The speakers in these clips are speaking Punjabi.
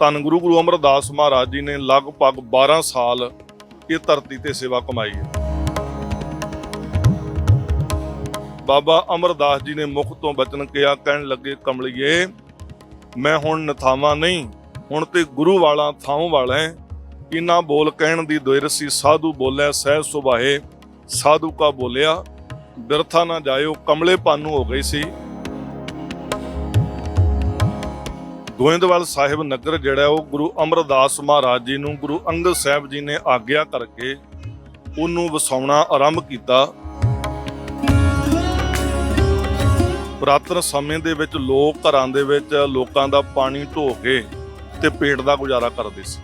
ਧੰਨ ਗੁਰੂ ਗੁਰੂ ਅਮਰਦਾਸ ਮਹਾਰਾਜ ਜੀ ਨੇ ਲਗਭਗ 12 ਸਾਲ ਇਹ ਧਰਤੀ ਤੇ ਸੇਵਾ ਕਮਾਈ ਹੈ। ਬਾਬਾ ਅਮਰਦਾਸ ਜੀ ਨੇ ਮੁਖ ਤੋਂ ਬਚਨ ਕਿਹਾ, ਕਹਿਣ ਲੱਗੇ, ਕਮਲਿਏ, ਮੈਂ ਹੁਣ ਨਥਾਵਾਂ ਨਹੀਂ, ਹੁਣ ਤੇ ਗੁਰੂ ਵਾਲਾ ਥਾਂ ਵਾਲਾ ਹੈ। ਇਨਾ ਬੋਲ ਕਹਿਣ ਦੀ ਦੁਇਰਸੀ ਸਾਧੂ ਬੋਲਿਆ, ਸਹਿ ਸੁਭਾਏ, ਸਾਧੂ ਕਾ ਬੋਲਿਆ, ਬਿਰਥਾ ਨਾ ਜਾਇਓ ਕਮਲੇ ਪਾਨੂ ਹੋ ਗਈ ਸੀ। ਗੋਇੰਦਵਾਲ ਸਾਹਿਬ ਨਗਰ ਜਿਹੜਾ ਉਹ ਗੁਰੂ ਅਮਰਦਾਸ ਮਹਾਰਾਜ ਜੀ ਨੂੰ ਗੁਰੂ ਅੰਗਦ ਸਾਹਿਬ ਜੀ ਨੇ ਆਗਿਆ ਕਰਕੇ ਉਹਨੂੰ ਵਸਾਉਣਾ ਆਰੰਭ ਕੀਤਾ। ਪੁਰਾਤਨ ਸਮੇਂ ਦੇ ਵਿੱਚ ਲੋਕ ਘਰਾਂ ਦੇ ਵਿੱਚ ਲੋਕਾਂ ਦਾ ਪਾਣੀ ਢੋ ਕੇ ਤੇ ਪੇਟ ਦਾ ਗੁਜ਼ਾਰਾ ਕਰਦੇ ਸੀ।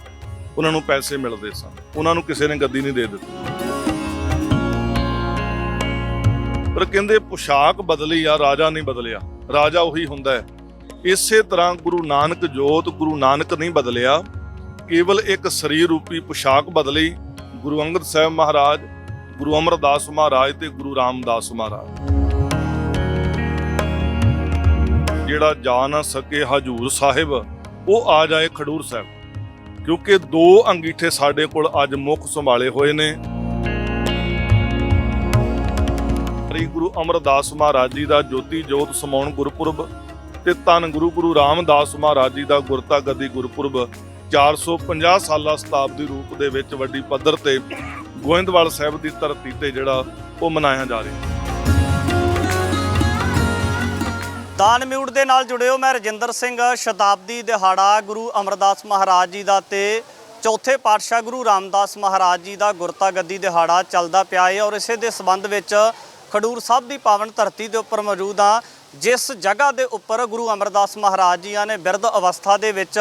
ਉਹਨਾਂ ਨੂੰ ਪੈਸੇ ਮਿਲਦੇ ਸਨ। ਉਹਨਾਂ ਨੂੰ ਕਿਸੇ ਨੇ ਗੱਦੀ ਨਹੀਂ ਦੇ ਦਿੱਤੀ। ਪਰ ਕਹਿੰਦੇ ਪੁਸ਼ਾਕ ਬਦਲੀ ਆ, ਰਾਜਾ ਨਹੀਂ ਬਦਲਿਆ। ਰਾਜਾ ਉਹੀ ਹੁੰਦਾ ਹੈ। ਇਸੇ ਤਰ੍ਹਾਂ ਗੁਰੂ ਨਾਨਕ ਜੋਤ ਗੁਰੂ ਨਾਨਕ ਨਹੀਂ ਬਦਲਿਆ, ਕੇਵਲ ਇੱਕ ਸਰੀਰ ਰੂਪੀ ਪੁਸ਼ਾਕ ਬਦਲੀ ਗੁਰੂ ਅੰਗਦ ਸਾਹਿਬ ਮਹਾਰਾਜ, ਗੁਰੂ ਅਮਰਦਾਸ ਮਹਾਰਾਜ ਤੇ ਗੁਰੂ ਰਾਮਦਾਸ ਮਹਾਰਾਜ। ਜਿਹੜਾ ਜਾ ਨਾ ਸਕੇ ਹਜੂਰ ਸਾਹਿਬ, ਉਹ ਆ ਜਾਏ ਖਡੂਰ ਸਾਹਿਬ, ਕਿਉਂਕਿ ਦੋ ਅੰਗੀਠੇ ਸਾਡੇ ਕੋਲ ਅੱਜ ਮੁੱਖ ਸੰਭਾਲੇ ਹੋਏ ਨੇ। ਸ੍ਰੀ ਗੁਰੂ ਅਮਰਦਾਸ ਮਹਾਰਾਜ ਜੀ ਦਾ ਜੋਤੀ ਜੋਤ ਸਮਾਉਣ ਗੁਰਪੁਰਬ ਤੇ ਧੰਨ ਗੁਰੂ ਗੁਰੂ ਰਾਮਦਾਸ ਮਹਾਰਾਜ ਜੀ ਦਾ ਗੁਰਤਾ ਗੱਦੀ ਗੁਰਪੁਰਬ 450 ਸਾਲਾ ਸ਼ਤਾਬਦੀ ਰੂਪ ਦੇ ਵਿੱਚ ਵੱਡੀ ਪੱਧਰ ਤੇ ਗੋਇੰਦਵਾਲ ਸਾਹਿਬ ਦੀ ਧਰਤੀ ਤੇ ਜਿਹੜਾ ਉਹ ਮਨਾਇਆ ਜਾ ਰਿਹਾ। ਦਾਨ ਮਿਊਟ ਦੇ ਨਾਲ ਜੁੜਿਓ ਮੈਂ ਰਜਿੰਦਰ ਸਿੰਘ, ਸ਼ਤਾਬਦੀ ਦਿਹਾੜਾ ਗੁਰੂ ਅਮਰਦਾਸ ਮਹਾਰਾਜ ਜੀ ਦਾ ਤੇ ਚੌਥੇ ਪਾਤਸ਼ਾਹ ਗੁਰੂ ਰਾਮਦਾਸ ਮਹਾਰਾਜ ਜੀ ਦਾ ਗੁਰਤਾ ਗੱਦੀ ਦਿਹਾੜਾ ਚੱਲਦਾ ਪਿਆ ਹੈ ਔਰ ਇਸੇ ਦੇ ਸੰਬੰਧ ਵਿੱਚ ਖਡੂਰ ਸਾਹਿਬ ਦੀ ਪਾਵਨ ਧਰਤੀ ਦੇ ਉੱਪਰ ਮੌਜੂਦ ਆ ਜਿਸ ਜਗ੍ਹਾ ਦੇ ਉੱਪਰ ਗੁਰੂ ਅਮਰਦਾਸ ਮਹਾਰਾਜ ਜੀਆਂ ਨੇ ਬਿਰਧ ਅਵਸਥਾ ਦੇ ਵਿੱਚ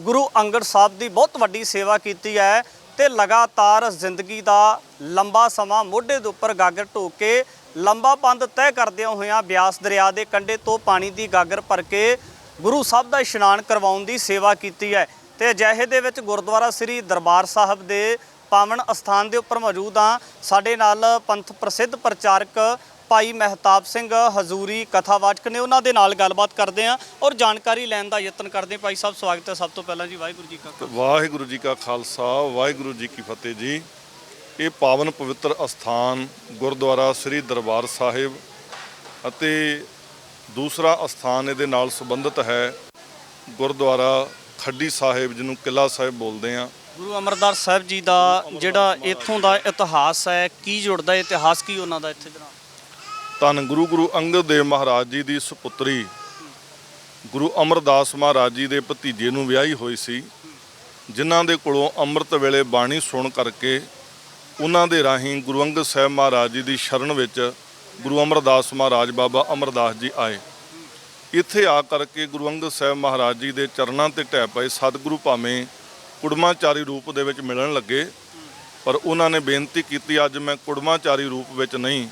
ਗੁਰੂ ਅੰਗਦ ਸਾਹਿਬ ਦੀ ਬਹੁਤ ਵੱਡੀ ਸੇਵਾ ਕੀਤੀ ਹੈ ਤੇ ਲਗਾਤਾਰ ਜ਼ਿੰਦਗੀ ਦਾ ਲੰਬਾ ਸਮਾਂ ਮੋਢੇ ਦੇ ਉੱਪਰ ਗਾਗਰ ਢੋਕ ਕੇ ਲੰਬਾ ਪੰਧ ਤੈਅ ਕਰਦਿਆਂ ਹੋਇਆਂ ਬਿਆਸ ਦਰਿਆ ਦੇ ਕੰਢੇ ਤੋਂ ਪਾਣੀ ਦੀ ਗਾਗਰ ਭਰ ਕੇ ਗੁਰੂ ਸਾਹਿਬ ਦਾ ਇਸ਼ਨਾਨ ਕਰਵਾਉਣ ਦੀ ਸੇਵਾ ਕੀਤੀ ਹੈ। ਤੇ ਅਜਿਹੇ ਦੇ ਵਿੱਚ ਗੁਰਦੁਆਰਾ ਸ੍ਰੀ ਦਰਬਾਰ ਸਾਹਿਬ ਦੇ ਪਾਵਨ ਅਸਥਾਨ ਦੇ ਉੱਪਰ ਮੌਜੂਦ ਆ ਸਾਡੇ ਨਾਲ ਪੰਥ ਪ੍ਰਸਿੱਧ ਪ੍ਰਚਾਰਕ ਭਾਈ ਮਹਿਤਾਬ ਸਿੰਘ ਹਜ਼ੂਰੀ ਕਥਾਵਾਚਕ ਨੇ ਉਹਨਾਂ ਦੇ ਨਾਲ ਗੱਲਬਾਤ ਕਰਦੇ ਆ ਔਰ ਜਾਣਕਾਰੀ ਲੈਣ ਦਾ ਯਤਨ ਕਰਦੇ ਹਾਂ। ਭਾਈ ਸਾਹਿਬ ਸਵਾਗਤ ਹੈ ਸਭ ਤੋਂ ਪਹਿਲਾਂ ਜੀ। ਵਾਹਿਗੁਰੂ ਜੀ ਕਾ ਖਾਲਸਾ। ਵਾਹਿਗੁਰੂ ਜੀ ਕਾ ਖਾਲਸਾ ਵਾਹਿਗੁਰੂ ਜੀ ਕੀ ਫਤਿਹ ਜੀ। ਇਹ ਪਾਵਨ ਪਵਿੱਤਰ ਅਸਥਾਨ ਗੁਰਦੁਆਰਾ ਸ੍ਰੀ ਦਰਬਾਰ ਸਾਹਿਬ ਅਤੇ ਦੂਸਰਾ ਅਸਥਾਨ ਇਹਦੇ ਨਾਲ ਸੰਬੰਧਿਤ ਹੈ ਗੁਰਦੁਆਰਾ ਖੱਡੀ ਸਾਹਿਬ ਜਿਹਨੂੰ ਕਿਲਾ ਸਾਹਿਬ ਬੋਲਦੇ ਆ ਗੁਰੂ ਅਮਰਦਾਸ ਸਾਹਿਬ ਜੀ ਦਾ ਜਿਹੜਾ ਇੱਥੋਂ ਦਾ ਇਤਿਹਾਸ ਹੈ ਕੀ ਜੁੜਦਾ ਹੈ? ਇਤਿਹਾਸ ਕੀ ਉਹਨਾਂ ਦਾ ਇੱਥੇ ਜਨਾਬ? ਧੰਨ ਗੁਰੂ ਗੁਰੂ ਅੰਗਦ ਦੇਵ ਮਹਾਰਾਜ ਜੀ ਦੀ ਸੁਪੁੱਤਰੀ ਗੁਰੂ ਅਮਰਦਾਸ ਮਹਾਰਾਜ ਜੀ ਦੇ ਭਤੀਜੇ ਨੂੰ ਵਿਆਹੀ ਹੋਈ ਸੀ, ਜਿਨ੍ਹਾਂ ਦੇ ਕੋਲੋਂ ਅੰਮ੍ਰਿਤ ਵੇਲੇ ਬਾਣੀ ਸੁਣ ਕਰਕੇ ਉਹਨਾਂ ਦੇ ਰਾਹੀਂ ਗੁਰੂ ਅੰਗਦ ਸਾਹਿਬ ਮਹਾਰਾਜ ਜੀ ਦੀ ਸ਼ਰਨ ਵਿੱਚ ਗੁਰੂ ਅਮਰਦਾਸ ਮਹਾਰਾਜ ਬਾਬਾ ਅਮਰਦਾਸ ਜੀ ਆਏ। ਇੱਥੇ ਆ ਕਰਕੇ ਗੁਰੂ ਅੰਗਦ ਸਾਹਿਬ ਮਹਾਰਾਜ ਜੀ ਦੇ ਚਰਨਾਂ ਤੇ ਢਹਿ ਪਏ ਸਤਿਗੁਰੂ ਭਾਵੇਂ ਕੁੜਮਾਚਾਰੀ ਰੂਪ ਦੇ ਵਿੱਚ ਮਿਲਣ ਲੱਗੇ, ਪਰ ਉਹਨਾਂ ਨੇ ਬੇਨਤੀ ਕੀਤੀ, ਅੱਜ ਮੈਂ ਕੁੜਮਾਚਾਰੀ ਰੂਪ ਵਿੱਚ ਨਹੀਂ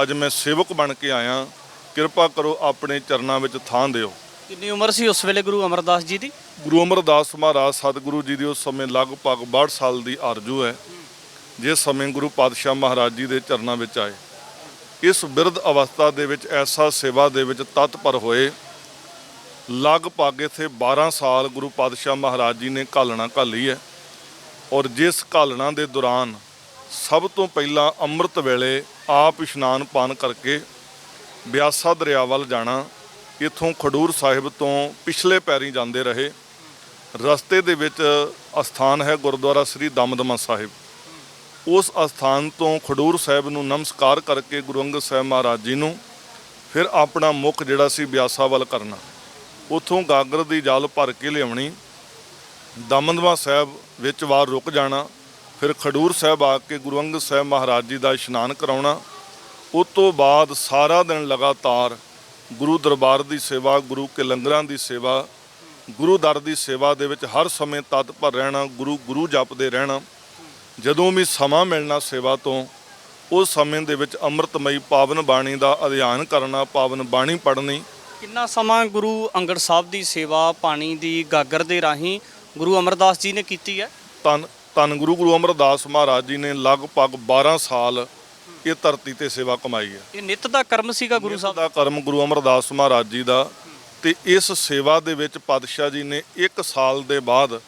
ਅੱਜ ਮੈਂ ਸੇਵਕ ਬਣ ਕੇ ਆਇਆ। ਕਿਰਪਾ ਕਰੋ ਆਪਣੇ ਚਰਨਾਂ ਵਿੱਚ ਥਾਂ ਦਿਓ। ਕਿੰਨੀ ਉਮਰ ਸੀ ਉਸ ਵੇਲੇ ਗੁਰੂ ਅਮਰਦਾਸ ਜੀ ਦੀ? ਗੁਰੂ ਅਮਰਦਾਸ ਮਹਾਰਾਜ ਸਤਿਗੁਰੂ ਜੀ ਦੀ ਉਸ ਸਮੇਂ ਲਗਭਗ 62 ਸਾਲ ਦੀ ਆਰਜੂ ਹੈ ਜਿਸ ਸਮੇਂ ਗੁਰੂ ਪਾਤਸ਼ਾਹ ਮਹਾਰਾਜ ਜੀ ਦੇ ਚਰਨਾਂ ਵਿੱਚ ਆਏ। ਇਸ ਬਿਰਧ ਅਵਸਥਾ ਦੇ ਵਿੱਚ ਐਸਾ ਸੇਵਾ ਦੇ ਵਿੱਚ ਤਤਪਰ ਹੋਏ। ਲਗਭਗ ਇੱਥੇ 12 ਸਾਲ ਗੁਰੂ ਪਾਤਸ਼ਾਹ ਮਹਾਰਾਜ ਜੀ ਨੇ ਘਾਲਣਾ ਘਾਲੀ ਹੈ ਔਰ ਜਿਸ ਘਾਲਣਾ ਦੇ ਦੌਰਾਨ ਸਭ ਤੋਂ ਪਹਿਲਾਂ ਅੰਮ੍ਰਿਤ ਵੇਲੇ ਆਪ ਇਸ਼ਨਾਨ ਪਾਨ ਕਰਕੇ ਬਿਆਸਾ ਦਰਿਆ ਵੱਲ ਜਾਣਾ, ਇਥੋਂ ਖਡੂਰ ਸਾਹਿਬ ਤੋਂ ਪਿਛਲੇ ਪੈਰੀ ਜਾਂਦੇ ਰਹੇ। ਰਸਤੇ ਦੇ ਵਿੱਚ ਅਸਥਾਨ ਹੈ ਗੁਰਦੁਆਰਾ ਸ੍ਰੀ ਦਮਦਮਾ ਸਾਹਿਬ। ਉਸ ਅਸਥਾਨ ਤੋਂ ਖਡੂਰ ਸਾਹਿਬ ਨੂੰ ਨਮਸਕਾਰ ਕਰਕੇ ਗੁਰੂ ਅੰਗਦ ਸਾਹਿਬ ਮਹਾਰਾਜ ਜੀ ਨੂੰ ਫਿਰ ਆਪਣਾ ਮੁਖ ਜਿਹੜਾ ਸੀ ਬਿਆਸਾ ਵੱਲ ਕਰਨਾ। ਉਥੋਂ ਗਾਗਰ ਦੀ ਜਲ ਭਰ ਕੇ ਲਿਆਉਣੀ, ਦਮਦਮਾ ਸਾਹਿਬ ਵਿੱਚ ਵਾਰ ਰੁਕ ਜਾਣਾ ਫਿਰ ਖਡੂਰ ਸਾਹਿਬ ਆ ਕੇ ਗੁਰੂ ਅੰਗਦ ਸਾਹਿਬ ਮਹਾਰਾਜ ਜੀ ਦਾ ਇਸ਼ਨਾਨ ਕਰਾਉਣਾ ਉਸ ਤੋਂ ਬਾਅਦ ਸਾਰਾ ਦਿਨ ਲਗਾਤਾਰ ਗੁਰੂ ਦਰਬਾਰ ਦੀ ਸੇਵਾ ਗੁਰੂ ਕੇ ਲੰਗਰਾਂ ਦੀ ਸੇਵਾ ਗੁਰੂ ਦਰ ਦੀ ਸੇਵਾ ਦੇ ਵਿੱਚ ਹਰ ਸਮੇਂ ਤਤਪਰ ਰਹਿਣਾ ਗੁਰੂ ਗੁਰੂ ਜਪਦੇ ਰਹਿਣਾ ਜਦੋਂ ਵੀ ਸਮਾਂ ਮਿਲਣਾ ਸੇਵਾ ਤੋਂ ਉਸ ਸਮੇਂ ਦੇ ਵਿੱਚ ਅੰਮ੍ਰਿਤਮਈ ਪਾਵਨ ਬਾਣੀ ਦਾ ਅਧਿਐਨ ਕਰਨਾ ਪਾਵਨ ਬਾਣੀ ਪੜ੍ਹਨੀ। ਕਿੰਨਾ ਸਮਾਂ ਗੁਰੂ ਅੰਗਦ ਸਾਹਿਬ ਦੀ ਸੇਵਾ ਪਾਣੀ ਦੀ ਗਾਗਰ ਦੇ ਰਾਹੀਂ ਗੁਰੂ ਅਮਰਦਾਸ ਜੀ ਨੇ ਕੀਤੀ ਹੈ? ਤਨ ਤਨ ਗੁਰੂ ਗੁਰੂ ਅਮਰਦਾਸ ਮਹਾਰਾਜ ਜੀ ਨੇ ਲਗਭਗ 12 ਸਾਲ ਇਹ ਧਰਤੀ ਤੇ ਸੇਵਾ ਕਮਾਈ ਹੈ। ਇਹ ਨਿਤ ਦਾ ਕਰਮ ਸੀਗਾ ਗੁਰੂ ਸਾਹਿਬ? ਦਾ ਕਰਮ ਗੁਰੂ ਅਮਰਦਾਸ ਮਹਾਰਾਜ ਜੀ ਦਾ ਤੇ ਇਸ ਸੇਵਾ ਦੇ ਵਿੱਚ ਪਾਤਸ਼ਾਹ ਜੀ ਨੇ 1 ਸਾਲ ਦੇ ਬਾਅਦ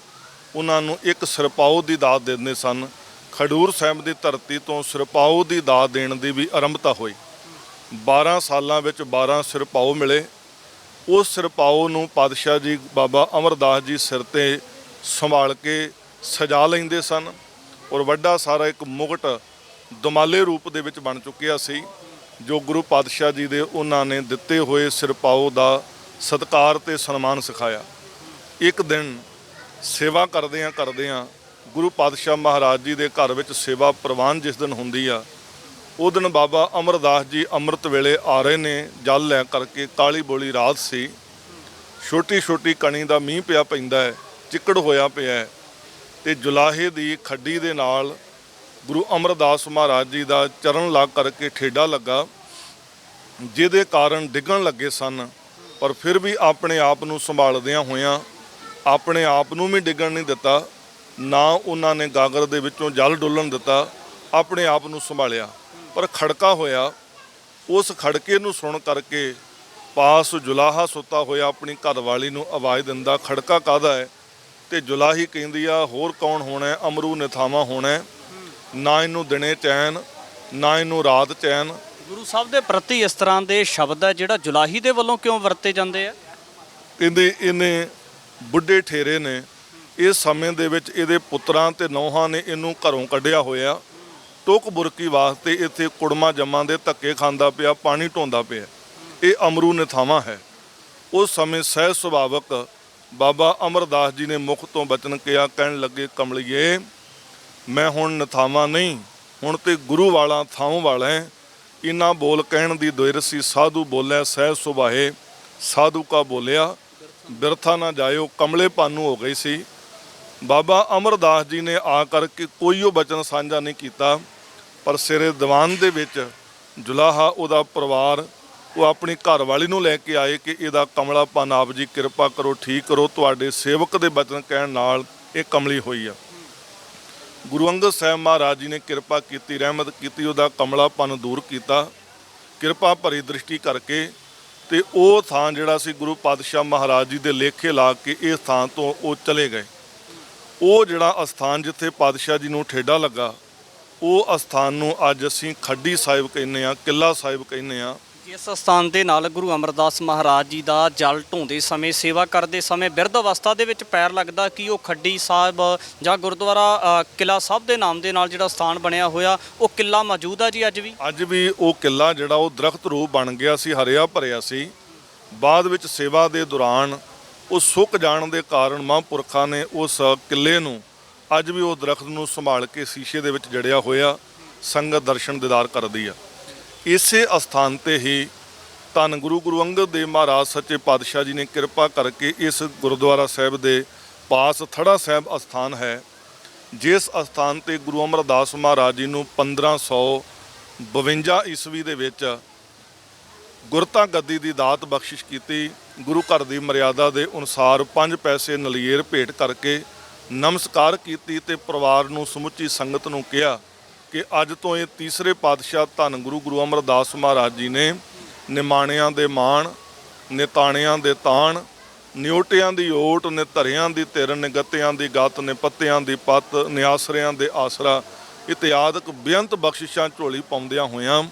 ਉਹਨਾਂ ਨੂੰ ਇੱਕ ਸਿਰਪਾਓ ਦੀ ਦਾਤ ਦਿੰਦੇ ਸਨ। ਖਡੂਰ ਸਾਹਿਬ ਦੀ ਧਰਤੀ ਤੋਂ ਸਿਰਪਾਓ ਦੀ ਦਾਤ ਦੇਣ ਦੀ ਵੀ ਆਰੰਭਤਾ ਹੋਈ। 12 ਸਾਲਾਂ ਵਿੱਚ 12 ਸਿਰਪਾਓ ਮਿਲੇ। ਉਸ ਸਿਰਪਾਓ ਨੂੰ ਪਾਤਸ਼ਾਹ ਜੀ ਬਾਬਾ ਅਮਰਦਾਸ ਜੀ ਸਿਰ ਤੇ ਸੰਭਾਲ ਕੇ ਸਜਾ ਲੈਂਦੇ ਸਨ ਔਰ ਵੱਡਾ ਸਾਰਾ ਇੱਕ ਮੁਗਟ ਦਮਾਲੇ ਰੂਪ ਦੇ ਵਿੱਚ ਬਣ ਚੁੱਕਿਆ ਸੀ, ਜੋ ਗੁਰੂ ਪਾਤਸ਼ਾਹ ਜੀ ਦੇ ਉਹਨਾਂ ਨੇ ਦਿੱਤੇ ਹੋਏ ਸਿਰਪਾਓ ਦਾ ਸਤਕਾਰ ਤੇ ਸਨਮਾਨ ਸਿਖਾਇਆ। ਇੱਕ ਦਿਨ ਸੇਵਾ ਕਰਦਿਆਂ ਕਰਦਿਆਂ ਗੁਰੂ ਪਾਤਸ਼ਾਹ ਮਹਾਰਾਜ ਜੀ ਦੇ ਘਰ ਵਿੱਚ ਸੇਵਾ ਪ੍ਰਵਾਨ ਜਿਸ ਦਿਨ ਹੁੰਦੀ ਆ, ਉਹ ਦਿਨ ਬਾਬਾ ਅਮਰਦਾਸ ਜੀ ਅੰਮ੍ਰਿਤ ਵੇਲੇ ਆ ਰਹੇ ਨੇ, ਜਲ ਲੈ ਕਰਕੇ ਕਾਲੀ ਬੋਲੀ ਰਾਤ ਸੀ। ਛੋਟੀ ਛੋਟੀ ਕਣੀ ਦਾ ਮੀਂਹ ਪਿਆ ਪੈਂਦਾ ਹੈ, ਚਿੱਕੜ ਹੋਇਆ ਪਿਆ ਹੈ। ਤੇ ਜੁਲਾਹੇ ਦੀ ਖੱਡੀ ਦੇ ਨਾਲ ਗੁਰੂ ਅਮਰਦਾਸ ਮਹਾਰਾਜ ਜੀ ਦਾ ਚਰਨ ਲੱਗ ਕਰਕੇ ਠੇਡਾ ਲੱਗਾ, ਜਿਹਦੇ ਕਾਰਨ ਡਿੱਗਣ ਲੱਗੇ ਸਨ, ਪਰ ਫਿਰ ਵੀ ਆਪਣੇ ਆਪ ਨੂੰ ਸੰਭਾਲਦਿਆਂ ਹੋਇਆਂ ਆਪਣੇ ਆਪ ਨੂੰ ਵੀ ਡਿੱਗਣ ਨਹੀਂ ਦਿੱਤਾ, ਨਾ ਉਹਨਾਂ ਨੇ ਗਾਗਰ ਦੇ ਵਿੱਚੋਂ ਜਲ ਡੁੱਲਣ ਦਿੱਤਾ, ਆਪਣੇ ਆਪ ਨੂੰ ਸੰਭਾਲਿਆ। ਪਰ ਖੜਕਾ ਹੋਇਆ। ਉਸ ਖੜਕੇ ਨੂੰ ਸੁਣ ਕਰਕੇ ਪਾਸ ਜੁਲਾਹਾ ਸੁੱਤਾ ਹੋਇਆ ਆਪਣੀ ਘਰਵਾਲੀ ਨੂੰ ਆਵਾਜ਼ ਦਿੰਦਾ, ਖੜਕਾ ਕਾਦਾ ਹੈ? ਤੇ ਜੁਲਾਹੀ ਕਹਿੰਦੀ ਆ ਹੋਰ ਕੌਣ ਹੋਣਾ ਅਮਰੂ ਨਿਥਾਵਾ ਹੋਣਾ ਨਾ ਇਹਨੂੰ ਦਿਨੇ ਚੈਨ ਨਾ ਇਹਨੂੰ ਰਾਤ ਚੈਨ। ਗੁਰੂ ਸਾਹਿਬ ਦੇ ਪ੍ਰਤੀ ਇਸ ਤਰ੍ਹਾਂ ਦੇ ਸ਼ਬਦ ਹੈ ਜਿਹੜਾ ਜੁਲਾਹੀ ਦੇ ਵੱਲੋਂ ਕਿਉਂ ਵਰਤੇ ਜਾਂਦੇ ਆ? ਕਹਿੰਦੇ ਇਹਨੇ ਬੁੱਢੇ ਠੇਰੇ ਨੇ। ਇਸ ਸਮੇਂ ਦੇ ਵਿੱਚ ਇਹਦੇ ਪੁੱਤਰਾਂ ਤੇ ਨੌਹਾਂ ਨੇ ਇਹਨੂੰ ਘਰੋਂ ਕੱਢਿਆ ਹੋਇਆ। ਟੁਕ ਬੁਰਕੀ ਵਾਸਤੇ ਇੱਥੇ ਕੁੜਮਾ ਜੰਮਾਂ ਦੇ ਧੱਕੇ ਖਾਂਦਾ ਪਿਆ ਪਾਣੀ ਢੋਂਦਾ ਪਿਆ। ਇਹ ਅਮਰੂ ਨਿਥਾਵਾਂ ਹੈ। ਉਸ ਸਮੇਂ ਸਹਿ ਸੁਭਾਵਕ ਬਾਬਾ ਅਮਰਦਾਸ ਜੀ ਨੇ ਮੁਖ ਤੋਂ ਬਚਨ ਕਿਹਾ, ਕਹਿਣ ਲੱਗੇ, ਕਮਲਿਏ, ਮੈਂ ਹੁਣ ਨਥਾਵਾਂ ਨਹੀਂ, ਹੁਣ ਤੇ ਗੁਰੂ ਵਾਲਾ ਥਾਂ ਵਾਲਾ ਹੈ। ਇਨਾ ਬੋਲ ਕਹਿਣ ਦੀ ਦੁਇਰ ਸੀ, ਸਾਧੂ ਬੋਲਿਆ ਸਹਿ ਸੁਭਾਏ, ਸਾਧੂ ਕਾ ਬੋਲਿਆ, ਬਿਰਥਾ ਨਾ ਜਾਇਓ, ਕਮਲੇ ਪਾਨੂ ਹੋ ਗਈ ਸੀ। ਬਾਬਾ ਅਮਰਦਾਸ ਜੀ ਨੇ ਆ ਕਰਕੇ ਕੋਈ ਉਹ ਬਚਨ ਸਾਂਝਾ ਨਹੀਂ ਕੀਤਾ, ਪਰ ਸਿਰੇ ਦੀਵਾਨ ਦੇ ਵਿੱਚ ਜੁਲਾਹਾ ਉਹਦਾ ਪਰਿਵਾਰ ਉਹ ਆਪਣੀ ਘਰ ਵਾਲੀ ਨੂੰ ਲੈ ਕੇ ਆਏ ਕਿ ਇਹਦਾ ਕਮਲਾਪਨ ਆਪ ਜੀ ਕਿਰਪਾ ਕਰੋ, ਠੀਕ ਕਰੋ, ਤੁਹਾਡੇ ਸੇਵਕ ਦੇ ਬਚਨ ਕਹਿਣ ਨਾਲ ਇਹ ਕਮਲੀ ਹੋਈ ਆ। ਗੁਰੂ ਅੰਗਦ ਸਾਹਿਬ ਮਹਾਰਾਜ ਜੀ ਨੇ ਕਿਰਪਾ ਕੀਤੀ, ਰਹਿਮਤ ਕੀਤੀ, ਉਹਦਾ ਕਮਲਾਪਨ ਦੂਰ ਕੀਤਾ। ਕਿਰਪਾ ਭਰੀ ਦ੍ਰਿਸ਼ਟੀ ਕਰਕੇ ਤੇ ਉਹ ਥਾਂ ਜਿਹੜਾ ਸੀ ਗੁਰੂ ਪਾਤਸ਼ਾਹ ਮਹਾਰਾਜ ਜੀ ਦੇ ਲੇਖੇ ਲਾ ਕੇ ਇਸ ਥਾਂ ਤੋਂ ਉਹ ਚਲੇ ਗਏ। ਉਹ ਜਿਹੜਾ ਅਸਥਾਨ ਜਿੱਥੇ ਪਾਤਸ਼ਾਹ ਜੀ ਨੂੰ ਠੇਡਾ ਲੱਗਾ, ਉਹ ਅਸਥਾਨ ਨੂੰ ਅੱਜ ਅਸੀਂ ਖੱਡੀ ਸਾਹਿਬ ਕਹਿੰਦੇ ਆ ਕਿਲਾ ਸਾਹਿਬ ਕਹਿੰਦੇ ਆ ਜਿਸ ਸਥਾਨ ਦੇ ਨਾਲ ਗੁਰੂ ਅਮਰਦਾਸ ਮਹਾਰਾਜ ਜੀ ਦਾ ਜਲ ਢੋਂਦੇ ਸਮੇਂ ਸੇਵਾ ਕਰਦੇ ਸਮੇਂ ਬਿਰਧ ਅਵਸਥਾ ਦੇ ਵਿੱਚ ਪੈਰ ਲੱਗਦਾ ਕਿ ਉਹ ਖੱਡੀ ਸਾਹਿਬ ਜਾਂ ਗੁਰਦੁਆਰਾ ਅ, ਕਿਲਾ ਸਾਹਿਬ ਦੇ ਨਾਮ ਦੇ ਨਾਲ ਜਿਹੜਾ ਸਥਾਨ ਬਣਿਆ ਹੋਇਆ ਉਹ ਕਿਲਾ ਮੌਜੂਦ ਆ ਜੀ ਅੱਜ ਵੀ? ਅੱਜ ਵੀ ਉਹ ਕਿਲਾ ਜਿਹੜਾ ਉਹ ਦਰਖਤ ਰੂਪ ਬਣ ਗਿਆ ਸੀ ਹਰਿਆ ਭਰਿਆ ਸੀ। ਬਾਅਦ ਵਿੱਚ ਸੇਵਾ ਦੇ ਦੌਰਾਨ ਉਹ ਸੁੱਕ ਜਾਣ ਦੇ ਕਾਰਨ ਮਹਾਂਪੁਰਖਾਂ ਨੇ ਉਸ ਕਿਲੇ ਨੂੰ ਅੱਜ ਵੀ ਉਹ ਦਰਖਤ ਨੂੰ ਸੰਭਾਲ ਕੇ ਸ਼ੀਸ਼ੇ ਦੇ ਵਿੱਚ ਜੜਿਆ ਹੋਇਆ ਸੰਗਤ ਦਰਸ਼ਨ ਦੀਦਾਰ ਕਰਦੀ ਆ। ਇਸੇ ਅਸਥਾਨ ਤੇ ਹੀ ਧੰਨ ਗੁਰੂ ਗੁਰੂ ਅੰਗਦ ਦੇਵ ਮਹਾਰਾਜ ਸੱਚੇ ਪਾਤਸ਼ਾਹ ਜੀ ਨੇ ਕਿਰਪਾ ਕਰਕੇ ਇਸ ਗੁਰਦੁਆਰਾ ਸਾਹਿਬ ਦੇ ਪਾਸ ਥੜਾ ਸਾਹਿਬ ਅਸਥਾਨ ਹੈ, ਜਿਸ ਅਸਥਾਨ ਤੇ ਗੁਰੂ ਅਮਰਦਾਸ ਮਹਾਰਾਜ ਜੀ ਨੂੰ 1552 ਈਸਵੀ ਦੇ ਵਿੱਚ ਗੁਰਤਾ ਗੱਦੀ ਦੀ ਦਾਤ ਬਖਸ਼ਿਸ਼ ਕੀਤੀ। ਗੁਰੂ ਘਰ ਦੀ ਮਰਿਆਦਾ ਦੇ ਅਨੁਸਾਰ ਪੰਜ ਪੈਸੇ ਨਲੀਏਰ ਭੇਟ ਕਰਕੇ ਨਮਸਕਾਰ ਕੀਤੀ ਤੇ ਪਰਿਵਾਰ ਨੂੰ ਸਮੁੱਚੀ ਸੰਗਤ ਨੂੰ ਕਿਹਾ। ਕਿ ਅੱਜ ਤੋਂ ਇਹ ਤੀਸਰੇ ਪਾਤਸ਼ਾਹ ਧੰਨ ਗੁਰੂ ਗੁਰੂ ਅਮਰਦਾਸ ਮਹਾਰਾਜ ਜੀ ਨੇ ਨਿਮਾਣਿਆਂ ਦੇ ਮਾਣ, ਨਿਤਾਣਿਆਂ ਦੇ ਤਾਣ, ਨਿਉਟਿਆਂ ਦੀ ਓਟ ਨੇ ਧਰਿਆਂ ਦੀ ਧਿਰ, ਨਿਗਤਿਆਂ ਦੀ ਗਤ ਨੇ ਪੱਤਿਆਂ ਦੀ ਪੱਤ, ਨਿਆਸਰਿਆਂ ਦੇ ਆਸਰਾ ਇਤਿਆਦਕ ਬੇਅੰਤ ਬਖਸ਼ਿਸ਼ਾਂ ਝੋਲੀ ਪਾਉਂਦਿਆਂ ਹੋਇਆਂ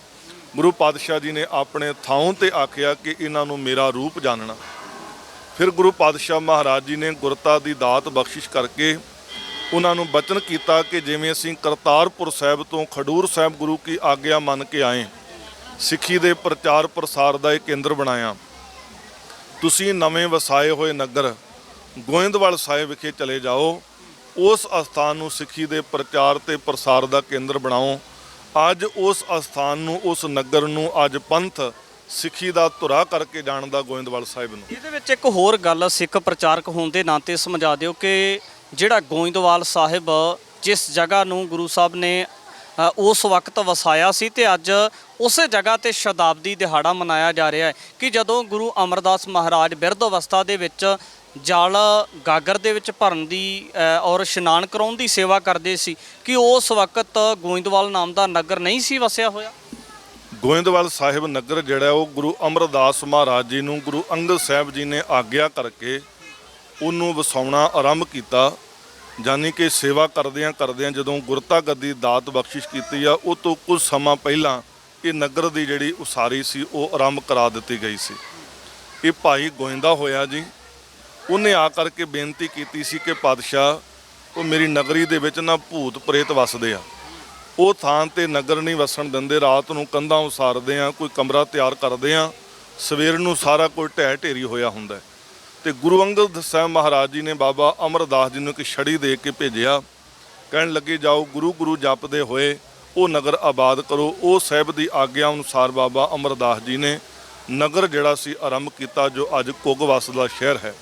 ਗੁਰੂ ਪਾਤਸ਼ਾਹ ਜੀ ਨੇ ਆਪਣੇ ਥਾਂ ਤੇ ਆਖਿਆ ਕਿ ਇਹਨਾਂ ਨੂੰ ਮੇਰਾ ਰੂਪ ਜਾਣਨਾ। ਫਿਰ ਗੁਰੂ ਪਾਤਸ਼ਾਹ ਮਹਾਰਾਜ ਜੀ ਨੇ ਗੁਰਤਾ ਦੀ ਦਾਤ ਬਖਸ਼ਿਸ਼ ਕਰਕੇ ਉਹਨਾਂ ਨੂੰ ਬਚਨ ਕੀਤਾ ਕਿ ਜਿਵੇਂ ਅਸੀਂ ਕਰਤਾਰਪੁਰ ਸਾਹਿਬ ਤੋਂ ਖਡੂਰ ਸਾਹਿਬ ਗੁਰੂ ਕੀ ਆਗਿਆ ਮੰਨ ਕੇ ਆਏ, ਸਿੱਖੀ ਦੇ ਪ੍ਰਚਾਰ ਪ੍ਰਸਾਰ ਦਾ ਇਹ ਕੇਂਦਰ ਬਣਾਇਆ। ਤੁਸੀਂ ਨਵੇਂ ਵਸਾਏ ਹੋਏ ਨਗਰ ਗੋਇੰਦਵਾਲ ਸਾਹਿਬ ਵਿਖੇ ਚਲੇ ਜਾਓ, ਉਸ ਅਸਥਾਨ ਨੂੰ ਸਿੱਖੀ ਦੇ ਪ੍ਰਚਾਰ ਤੇ ਪ੍ਰਸਾਰ ਦਾ ਕੇਂਦਰ ਬਣਾਓ। ਅੱਜ ਉਸ ਅਸਥਾਨ ਨੂੰ, ਉਸ ਨਗਰ ਨੂੰ ਅੱਜ ਪੰਥ ਸਿੱਖੀ ਦਾ ਧੁਰਾ ਕਰਕੇ ਜਾਣਦਾ ਗੋਇੰਦਵਾਲ ਸਾਹਿਬ ਨੂੰ। ਇਹਦੇ ਵਿੱਚ ਇੱਕ ਹੋਰ ਗੱਲ ਸਿੱਖ ਪ੍ਰਚਾਰਕ ਹੋਣ ਦੇ ਨਾਤੇ ਸਮਝਾ ਦਿਓ ਕਿ ਜਿਹੜਾ ਗੋਇੰਦਵਾਲ ਸਾਹਿਬ ਜਿਸ ਜਗ੍ਹਾ ਨੂੰ ਗੁਰੂ ਸਾਹਿਬ ਨੇ ਉਸ ਵਕਤ ਵਸਾਇਆ ਸੀ ਤੇ ਅੱਜ ਉਸੇ ਜਗ੍ਹਾ ਤੇ ਸ਼ਤਾਬਦੀ ਦਿਹਾੜਾ ਮਨਾਇਆ ਜਾ ਰਿਹਾ ਹੈ ਕਿ ਜਦੋਂ ਗੁਰੂ ਅਮਰਦਾਸ ਮਹਾਰਾਜ ਬਿਰਧ ਅਵਸਥਾ ਦੇ ਵਿੱਚ ਜਲ ਗਾਗਰ ਦੇ ਵਿੱਚ ਭਰਨ ਦੀ ਔਰ ਇਸ਼ਨਾਨ ਕਰਾਉਣ ਦੀ ਸੇਵਾ ਕਰਦੇ ਸੀ, ਕਿ ਉਸ ਵਕਤ ਗੋਇੰਦਵਾਲ ਨਾਮ ਦਾ ਨਗਰ ਨਹੀਂ ਸੀ ਵਸਿਆ ਹੋਇਆ? ਗੋਇੰਦਵਾਲ ਸਾਹਿਬ ਨਗਰ ਜਿਹੜਾ ਉਹ ਗੁਰੂ ਅਮਰਦਾਸ ਮਹਾਰਾਜ ਜੀ ਨੂੰ ਗੁਰੂ ਅੰਗਦ ਸਾਹਿਬ ਜੀ ਨੇ ਆਗਿਆ ਕਰਕੇ ਉਹਨੂੰ ਵਸਾਉਣਾ ਆਰੰਭ ਕੀਤਾ ਜਾਨੀ ਕਿ ਸੇਵਾ ਕਰਦਿਆਂ ਕਰਦਿਆਂ ਜਦੋਂ ਗੁਰਤਾ ਗੱਦੀ ਦਾਤ ਬਖਸ਼ਿਸ਼ ਕੀਤੀ ਆ, ਉਹ ਤੋਂ ਕੁਝ ਸਮਾਂ ਪਹਿਲਾਂ ਇਹ ਨਗਰ ਦੀ ਜਿਹੜੀ ਉਸਾਰੀ ਸੀ, ਉਹ ਆਰੰਭ ਕਰਾ ਦਿੱਤੀ ਗਈ ਸੀ ਇਹ ਭਾਈ ਗੋਇੰਦਾ ਹੋਇਆ ਜੀ, ਉਹਨੇ ਆ ਕਰਕੇ ਬੇਨਤੀ ਕੀਤੀ ਸੀ ਕਿ ਪਾਤਸ਼ਾਹ, ਉਹ ਮੇਰੀ ਨਗਰੀ ਦੇ ਵਿੱਚ ਨਾ ਭੂਤ ਪ੍ਰੇਤ ਵੱਸਦੇ ਆ ਉਹ ਥਾਂ ਤੇ ਨਗਰ ਨਹੀਂ ਵਸਣ ਦਿੰਦੇ, ਰਾਤ ਨੂੰ ਕੰਧਾਂ ਉਸਾਰਦੇ ਆ, ਕੋਈ ਕਮਰਾ ਤਿਆਰ ਕਰਦੇ ਆ, ਸਵੇਰ ਨੂੰ ਸਾਰਾ ਕੋਈ ਢਹਿ ਢੇਰੀ ਹੋਇਆ ਹੁੰਦਾ ਹੈ। ਤੇ ਗੁਰੂ ਅੰਗਦ ਸਾਹਿਬ ਮਹਾਰਾਜ ਜੀ ਨੇ ਬਾਬਾ ਅਮਰਦਾਸ ਜੀ ਨੂੰ ਇੱਕ ਛੜੀ ਦੇ ਕੇ ਭੇਜਿਆ। ਕਹਿਣ ਲੱਗੇ, ਜਾਓ, ਗੁਰੂ ਗੁਰੂ ਜਪਦੇ ਹੋਏ ਉਹ ਨਗਰ ਆਬਾਦ ਕਰੋ। ਉਹ ਸਾਹਿਬ ਦੀ ਆਗਿਆ ਅਨੁਸਾਰ ਬਾਬਾ ਅਮਰਦਾਸ ਜੀ ਨੇ ਨਗਰ ਜਿਹੜਾ ਸੀ ਆਰੰਭ ਕੀਤਾ, ਜੋ ਅੱਜ ਕੁਗਵਸ ਦਾ ਸ਼ਹਿਰ ਹੈ।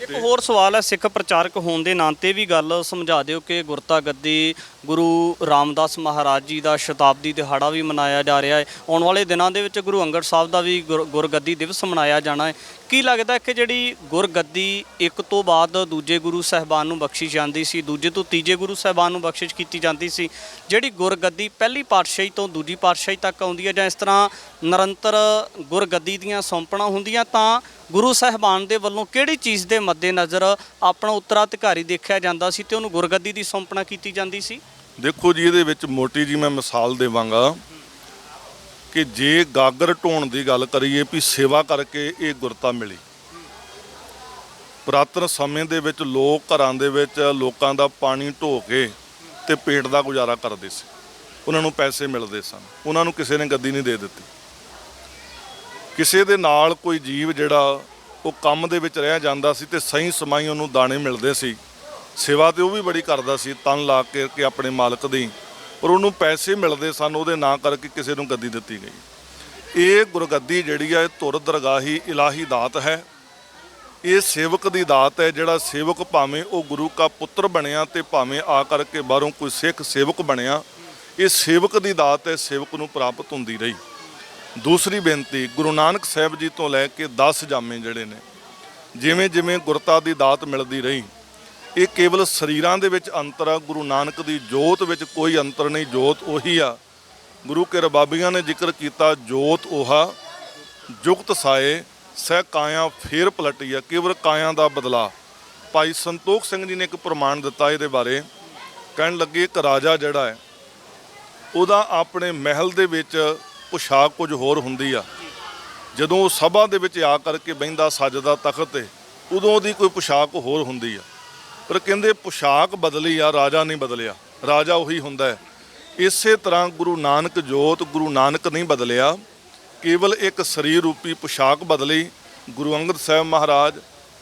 ਇੱਕ ਹੋਰ ਸਵਾਲ ਹੈ, ਸਿੱਖ ਪ੍ਰਚਾਰਕ ਹੋਣ ਦੇ ਨਾਤੇ ਵੀ ਗੱਲ ਸਮਝਾ ਦਿਓ ਕਿ ਗੁਰਤਾ ਗੱਦੀ ਗੁਰੂ ਰਾਮਦਾਸ ਮਹਾਰਾਜ ਜੀ ਦਾ ਸ਼ਤਾਬਦੀ ਦਿਹਾੜਾ ਵੀ ਮਨਾਇਆ ਜਾ ਰਿਹਾ ਹੈ। ਆਉਣ ਵਾਲੇ ਦਿਨਾਂ ਦੇ ਵਿੱਚ ਗੁਰੂ ਅੰਗਦ ਸਾਹਿਬ ਦਾ ਵੀ ਗੁਰ- ਗੁਰਗੱਦੀ ਦਿਵਸ ਮਨਾਇਆ ਜਾਣਾ ਹੈ। ਕੀ ਲੱਗਦਾ ਕਿ ਜਿਹੜੀ ਗੁਰਗੱਦੀ ਇੱਕ ਤੋਂ ਬਾਅਦ ਦੂਜੇ ਗੁਰੂ ਸਾਹਿਬਾਨ ਨੂੰ ਬਖਸ਼ਿਸ਼ ਜਾਂਦੀ ਸੀ, ਦੂਜੇ ਤੋਂ ਤੀਜੇ ਗੁਰੂ ਸਾਹਿਬਾਨ ਨੂੰ ਬਖਸ਼ਿਸ਼ ਕੀਤੀ ਜਾਂਦੀ ਸੀ, ਜਿਹੜੀ ਗੁਰਗੱਦੀ ਪਹਿਲੀ ਪਾਤਸ਼ਾਹੀ ਤੋਂ ਦੂਜੀ ਪਾਤਸ਼ਾਹੀ ਤੱਕ ਆਉਂਦੀ ਹੈ ਜਾਂ ਇਸ ਤਰ੍ਹਾਂ ਨਿਰੰਤਰ ਗੁਰਗੱਦੀ ਦੀਆਂ ਸੌਂਪਣਾ ਹੁੰਦੀਆਂ, ਤਾਂ ਗੁਰੂ ਸਾਹਿਬਾਨ ਦੇ ਵੱਲੋਂ ਕਿਹੜੀ ਚੀਜ਼ ਦੇ ਮੱਦੇਨਜ਼ਰ ਆਪਣਾ ਉੱਤਰਾਧਿਕਾਰੀ ਦੇਖਿਆ ਜਾਂਦਾ ਸੀ ਤੇ ਉਹਨੂੰ ਗੁਰਗੱਦੀ ਦੀ ਸੌਂਪਣਾ ਕੀਤੀ ਜਾਂਦੀ ਸੀ? ਦੇਖੋ ਜੀ, ਇਹਦੇ ਵਿੱਚ ਮੋਟੀ ਜੀ ਮੈਂ ਮਿਸਾਲ ਦੇਵਾਂਗਾ। ਕਿ ਜੇ ਗਾਗਰ ਢੋਣ ਦੀ ਗੱਲ ਕਰੀਏ ਵੀ ਸੇਵਾ ਕਰਕੇ ਇਹ ਗੁਰਤਾ ਮਿਲੀ। ਪੁਰਾਤਨ ਸਮੇਂ ਦੇ ਵਿੱਚ ਲੋਕ ਘਰਾਂ ਦੇ ਵਿੱਚ ਲੋਕਾਂ ਦਾ ਪਾਣੀ ਢੋ ਕੇ ਤੇ ਪੇਟ ਦਾ ਗੁਜ਼ਾਰਾ ਕਰਦੇ ਸੀ। ਉਹਨਾਂ ਨੂੰ ਪੈਸੇ ਮਿਲਦੇ ਸਨ। ਉਹਨਾਂ ਨੂੰ ਕਿਸੇ ਨੇ ਗੱਦੀ ਨਹੀਂ ਦੇ ਦਿੱਤੀ। ਕਿਸੇ ਦੇ ਨਾਲ ਕੋਈ ਜੀਵ ਜਿਹੜਾ, ਉਹ ਕੰਮ ਦੇ ਵਿੱਚ ਰਹਿ ਜਾਂਦਾ ਸੀ ਤੇ ਸਹੀ ਸਮਾਈ ਉਹਨੂੰ ਦਾਣੇ ਮਿਲਦੇ ਸੀ। ਸੇਵਾ ਤੇ ਉਹ ਵੀ ਬੜੀ ਕਰਦਾ ਸੀ। ਤਨ ਲਾ ਕੇ ਕਿ ਆਪਣੇ ਮਾਲਕ ਦੀ ਪਰ ਉਹਨੂੰ ਪੈਸੇ ਮਿਲਦੇ ਸਨ, ਉਹਦੇ ਨਾਂ ਕਰਕੇ ਕਿਸੇ ਨੂੰ ਗੱਦੀ ਦਿੱਤੀ ਗਈ। ਇਹ ਗੁਰਗੱਦੀ ਜਿਹੜੀ ਹੈ ਧੁਰ ਦਰਗਾਹੀ ਇਲਾਹੀ ਦਾਤ ਹੈ। ਇਹ ਸੇਵਕ ਦੀ ਦਾਤ ਹੈ, ਜਿਹੜਾ ਸੇਵਕ ਭਾਵੇਂ ਉਹ ਗੁਰੂ ਦਾ ਪੁੱਤਰ ਬਣਿਆ ਤੇ ਭਾਵੇਂ ਆ ਕਰਕੇ ਬਾਹਰੋਂ ਕੋਈ ਸਿੱਖ ਸੇਵਕ ਬਣਿਆ, ਇਹ ਸੇਵਕ ਦੀ ਦਾਤ ਹੈ, ਸੇਵਕ ਨੂੰ ਪ੍ਰਾਪਤ ਹੁੰਦੀ ਰਹੀ। ਦੂਸਰੀ ਬੇਨਤੀ, ਗੁਰੂ ਨਾਨਕ ਸਾਹਿਬ ਜੀ ਤੋਂ ਲੈ ਕੇ 10 ਜਾਮੇ ਜਿਹੜੇ ਨੇ ਜਿਵੇਂ ਜਿਵੇਂ ਗੁਰਤਾ ਦੀ ਦਾਤ ਮਿਲਦੀ ਰਹੀ ਇਹ ਕੇਵਲ ਸਰੀਰਾਂ ਦੇ ਵਿੱਚ ਅੰਤਰ ਆ, ਗੁਰੂ ਨਾਨਕ ਦੀ ਜੋਤ ਵਿੱਚ ਕੋਈ ਅੰਤਰ ਨਹੀਂ, ਜੋਤ ਉਹੀ ਆ। ਗੁਰੂ ਕੇ ਰਬਾਬੀਆਂ ਨੇ ਜ਼ਿਕਰ ਕੀਤਾ, ਜੋਤ 오ਹਾ ਜੁਗਤ ਸਾਏ, ਸਹਿ ਕਾਇਆ ਫੇਰ ਪਲਟੀ ਆ, ਕੇਵਲ ਕਾਇਆ ਦਾ ਬਦਲਾ। ਭਾਈ ਸੰਤੋਖ ਸਿੰਘ ਜੀ ਨੇ ਇੱਕ ਪ੍ਰਮਾਣ ਦਿੱਤਾ ਇਹਦੇ ਬਾਰੇ। ਕਹਿਣ ਲੱਗੇ, ਇੱਕ ਰਾਜਾ ਜਿਹੜਾ ਹੈ, ਉਹਦਾ ਆਪਣੇ ਮਹਿਲ ਦੇ ਵਿੱਚ ਪੁਸ਼ਾਕ ਕੁਝ ਹੋਰ ਹੁੰਦੀ ਆ। ਜਦੋਂ ਉਹ ਸਭਾ ਦੇ ਵਿੱਚ ਆ ਕਰਕੇ ਬਹਿੰਦਾ ਸੱਜਦਾ ਤਖਤ ਤੇ, ਉਦੋਂ ਉਹਦੀ ਕੋਈ ਪੁਸ਼ਾਕ ਹੋਰ ਹੁੰਦੀ ਆ। ਪਰ ਕਹਿੰਦੇ ਪੁਸ਼ਾਕ ਬਦਲੀ ਆ, ਰਾਜਾ ਨਹੀਂ ਬਦਲਿਆ। ਰਾਜਾ ਉਹੀ ਹੁੰਦਾ ਹੈ। ਇਸੇ ਤਰ੍ਹਾਂ ਗੁਰੂ ਨਾਨਕ ਜੋਤ, ਗੁਰੂ ਨਾਨਕ ਨਹੀਂ ਬਦਲਿਆ। ਕੇਵਲ ਇੱਕ ਸਰੀਰ ਰੂਪੀ ਪੁਸ਼ਾਕ ਬਦਲੀ। ਗੁਰੂ ਅੰਗਦ ਸਾਹਿਬ ਮਹਾਰਾਜ,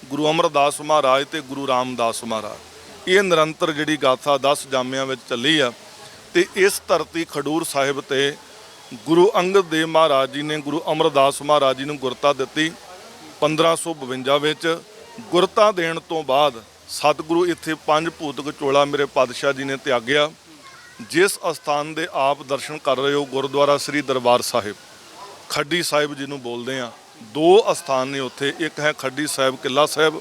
ਗੁਰੂ ਅਮਰਦਾਸ ਮਹਾਰਾਜ ਤੇ ਗੁਰੂ ਰਾਮਦਾਸ ਮਹਾਰਾਜ। ਇਹ ਨਿਰੰਤਰ ਜਿਹੜੀ ਗਾਥਾ 10 ਜਾਮਿਆਂ ਵਿੱਚ ਚੱਲੀ ਆ ਤੇ ਇਸ ਧਰਤੀ ਖਡੂਰ ਸਾਹਿਬ ਤੇ ਗੁਰੂ ਅੰਗਦ ਦੇਵ ਮਹਾਰਾਜ ਜੀ ਨੇ ਗੁਰੂ ਅਮਰਦਾਸ ਮਹਾਰਾਜ ਜੀ ਨੂੰ ਗੁਰਤਾ ਦਿੱਤੀ। 1552 ਵਿੱਚ ਗੁਰਤਾ ਦੇਣ ਤੋਂ ਬਾਅਦ ਸਤਿਗੁਰੂ ਇੱਥੇ ਪੰਜ ਭੂਤਕ ਚੋਲਾ ਮੇਰੇ ਪਾਤਸ਼ਾਹ ਜੀ ਨੇ ਤਿਆਗਿਆ, ਜਿਸ ਅਸਥਾਨ ਦੇ ਆਪ ਦਰਸ਼ਨ ਕਰ ਰਹੇ ਹੋ ਗੁਰਦੁਆਰਾ ਸ੍ਰੀ ਦਰਬਾਰ ਸਾਹਿਬ। ਖੱਡੀ ਸਾਹਿਬ ਜੀ ਨੂੰ ਬੋਲਦੇ ਆ ਦੋ ਅਸਥਾਨ ਨੇ ਉੱਥੇ, ਇੱਕ ਹੈ ਖੱਡੀ ਸਾਹਿਬ ਕਿਲਾ ਸਾਹਿਬ,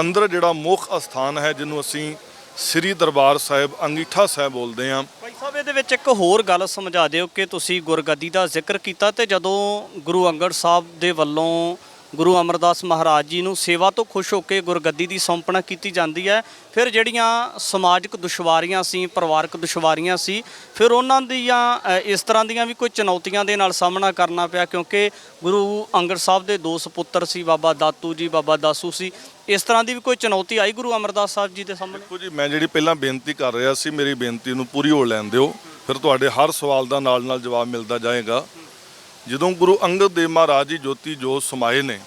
ਅੰਦਰ ਜਿਹੜਾ ਮੁੱਖ ਅਸਥਾਨ ਹੈ ਜਿਹਨੂੰ ਅਸੀਂ ਸ੍ਰੀ ਦਰਬਾਰ ਸਾਹਿਬ ਅੰਗੀਠਾ ਸਾਹਿਬ ਬੋਲਦੇ ਆ ਭਾਈ ਸਾਹਿਬ, ਇਹਦੇ ਵਿੱਚ ਇੱਕ ਹੋਰ ਗੱਲ ਸਮਝਾ ਦਿਓ ਕਿ ਤੁਸੀਂ ਗੁਰਗੱਦੀ ਦਾ ਜ਼ਿਕਰ ਕੀਤਾ ਤੇ ਜਦੋਂ ਗੁਰੂ ਅੰਗਦ ਸਾਹਿਬ ਦੇ ਵੱਲੋਂ ਗੁਰੂ ਅਮਰਦਾਸ ਮਹਾਰਾਜ ਜੀ ਨੂੰ ਸੇਵਾ ਤੋਂ ਖੁਸ਼ ਹੋ ਕੇ ਗੁਰਗੱਦੀ ਦੀ ਸੌਂਪਣਾ ਕੀਤੀ ਜਾਂਦੀ ਹੈ। ਫਿਰ ਜਿਹੜੀਆਂ ਸਮਾਜਿਕ ਦੁਸ਼ਵਾਰੀਆਂ ਸੀ, ਪਰਿਵਾਰਕ ਦੁਸ਼ਵਾਰੀਆਂ ਸੀ, ਫਿਰ ਉਹਨਾਂ ਦੀਆਂ ਇਸ ਤਰ੍ਹਾਂ ਦੀਆਂ ਵੀ ਕੋਈ ਚੁਣੌਤੀਆਂ ਦੇ ਨਾਲ ਸਾਹਮਣਾ ਕਰਨਾ ਪਿਆ ਕਿਉਂਕਿ ਗੁਰੂ ਅੰਗਦ ਸਾਹਿਬ ਦੇ ਦੋ ਸੁਪੁੱਤਰ ਸੀ, ਬਾਬਾ ਦਾਤੂ ਜੀ, ਬਾਬਾ ਦਾਸੂ ਸੀ। ਇਸ ਤਰ੍ਹਾਂ ਦੀ ਵੀ ਕੋਈ ਚੁਣੌਤੀ ਆਈ ਗੁਰੂ ਅਮਰਦਾਸ ਸਾਹਿਬ ਜੀ ਦੇ ਸਾਹਮਣੇ? ਦੇਖੋ ਜੀ, ਮੈਂ ਜਿਹੜੀ ਪਹਿਲਾਂ ਬੇਨਤੀ ਕਰ ਰਿਹਾ ਸੀ, ਮੇਰੀ ਬੇਨਤੀ ਨੂੰ ਪੂਰੀ ਹੋ ਲੈਣ ਦਿਓ। ਫਿਰ ਤੁਹਾਡੇ ਹਰ ਸਵਾਲ ਦਾ ਨਾਲ ਨਾਲ ਜਵਾਬ ਮਿਲਦਾ ਜਾਏਗਾ। ਜਦੋਂ ਗੁਰੂ ਅੰਗਦ ਦੇਵ ਮਹਾਰਾਜ ਜੀ ਜੋਤੀ ਜੋਤ ਸਮਾਏ ਨੇ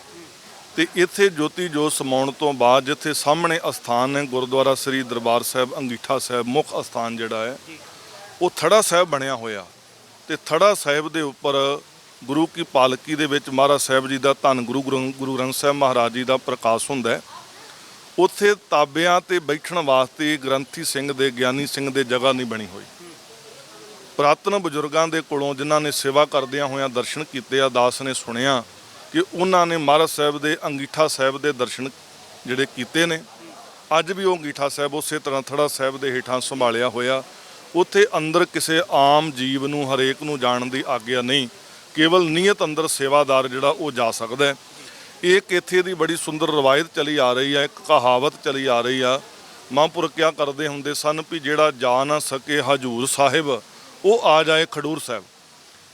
ਤੇ ਇੱਥੇ ਜੋਤੀ ਜੋਤ ਸਮਾਉਣ ਤੋਂ ਬਾਅਦ ਜਿੱਥੇ ਸਾਹਮਣੇ ਅਸਥਾਨ ਹੈ ਗੁਰਦੁਆਰਾ ਸ੍ਰੀ ਦਰਬਾਰ ਸਾਹਿਬ ਅੰਗੀਠਾ ਸਾਹਿਬ ਮੁੱਖ ਅਸਥਾਨ ਜਿਹੜਾ ਹੈ ਉਹ ਥੜਾ ਸਾਹਿਬ ਬਣਿਆ ਹੋਇਆ। ਤੇ ਥੜਾ ਸਾਹਿਬ ਦੇ ਉੱਪਰ ਗੁਰੂ ਕੀ ਪਾਲਕੀ ਦੇ ਵਿੱਚ ਮਹਾਰਾਜ ਸਾਹਿਬ ਜੀ ਦਾ ਧੰਨ ਗੁਰੂ ਗੁਰੂ ਗੁਰੂ ਗ੍ਰੰਥ ਸਾਹਿਬ ਮਹਾਰਾਜ ਜੀ ਦਾ ਪ੍ਰਕਾਸ਼ ਹੁੰਦਾ ਹੈ। ਉੱਥੇ ਤਾਬਿਆਂ ਤੇ ਬੈਠਣ ਵਾਸਤੇ ਗ੍ਰੰਥੀ ਸਿੰਘ ਦੇ ਗਿਆਨੀ ਸਿੰਘ ਦੇ ਜਗ੍ਹਾ ਨਹੀਂ ਬਣੀ ਹੋਈ। ਪ੍ਰਾਤਨ ਬਜ਼ੁਰਗਾਂ ਦੇ ਕੋਲੋਂ ਜਿਨ੍ਹਾਂ ਨੇ ਸੇਵਾ ਕਰਦਿਆਂ ਹੋਇਆਂ ਦਰਸ਼ਨ ਕੀਤੇ ਆ, ਦਾਸ ਨੇ ਸੁਣਿਆ ਕਿ ਉਹਨਾਂ ਨੇ ਮਹਾਰਾਜ ਸਾਹਿਬ ਦੇ ਅੰਗੀਠਾ ਸਾਹਿਬ ਦੇ ਦਰਸ਼ਨ ਜਿਹੜੇ ਕੀਤੇ ਨੇ। ਅੱਜ ਵੀ ਉਹ ਅੰਗੀਠਾ ਸਾਹਿਬ ਉਸੇ ਤਰ੍ਹਾਂ ਥੜਾ ਸਾਹਿਬ ਦੇ ਹੇਠਾਂ ਸੰਭਾਲਿਆ ਹੋਇਆ। ਉੱਥੇ ਅੰਦਰ ਕਿਸੇ ਆਮ ਜੀਵ ਨੂੰ, ਹਰੇਕ ਨੂੰ ਜਾਣ ਦੀ ਆਗਿਆ ਨਹੀਂ। ਕੇਵਲ ਨਿਯਤ ਅੰਦਰ ਸੇਵਾਦਾਰ ਜਿਹੜਾ ਉਹ ਜਾ ਸਕਦਾ ਹੈ। ਇੱਕ ਇੱਥੇ ਦੀ ਬੜੀ ਸੁੰਦਰ ਰਵਾਇਤ ਚਲੀ ਆ ਰਹੀ ਹੈ ਇੱਕ ਕਹਾਵਤ ਚਲੀ ਆ ਰਹੀ ਆ। ਮਹਾਂਪੁਰਖ ਕਿਆ ਕਰਦੇ ਹੁੰਦੇ ਸਨ ਵੀ ਜਿਹੜਾ ਜਾ ਨਾ ਸਕੇ ਹਜੂਰ ਸਾਹਿਬ। ਉਹ ਆ ਜਾਏ ਖਡੂਰ ਸਾਹਿਬ।